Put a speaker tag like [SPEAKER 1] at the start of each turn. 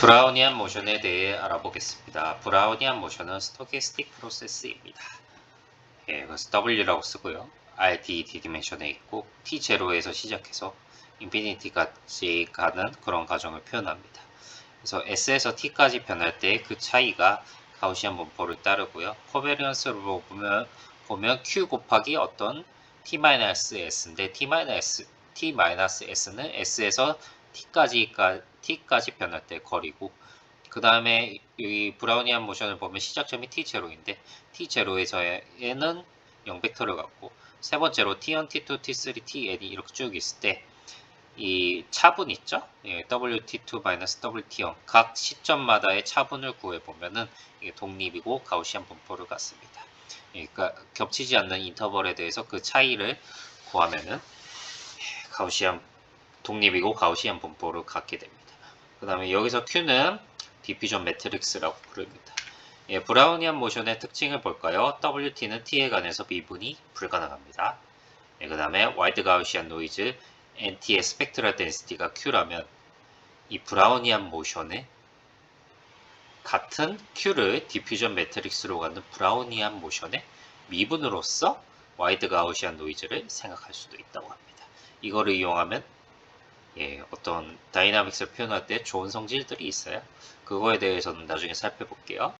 [SPEAKER 1] 브라우니안 모션에 대해 알아보겠습니다. 브라우니안 모션은 스토캐스틱 프로세스입니다. 예, 그래서 W라고 쓰고요. RT 디디멘션에 있고 T0에서 시작해서 인피니티까지 가는 그런 과정을 표현합니다. 그래서 S에서 T까지 변할 때 그 차이가 가우시안 분포를 따르고요. 코베리언스로 보면 보면 Q 곱하기 어떤 T-S인데 T-S T-S는 S에서 T까지 T까지 변할 때 거리고 그 다음에 이 브라우니안 모션을 보면 시작점이 T0인데 T0에서는 0벡터를 갖고 세 번째로 T1, T2, T3, Tn이 이렇게 쭉 있을 때 이 차분 있죠? 예, WT2-WT1 각 시점마다의 차분을 구해 보면은 이게 독립이고 가우시안 분포를 갖습니다. 예, 그러니까 겹치지 않는 인터벌에 대해서 그 차이를 구하면은 예, 가우시안 독립이고 가우시안 분포를 갖게 됩니다. 그 다음에 여기서 Q는 디퓨전 매트릭스라고 부릅니다. 예, 브라우니안 모션의 특징을 볼까요? WT는 T에 관해서 미분이 불가능합니다. 예, 그 다음에 와이드 가우시안 노이즈 NT의 스펙트럴 덴시티가 Q라면 이 브라우니안 모션의 같은 Q를 디퓨전 매트릭스로 갖는 브라우니안 모션의 미분으로서 와이드 가우시안 노이즈를 생각할 수도 있다고 합니다. 이거를 이용하면 예, 어떤 다이나믹스를 표현할 때 좋은 성질들이 있어요. 그거에 대해서는 나중에 살펴볼게요.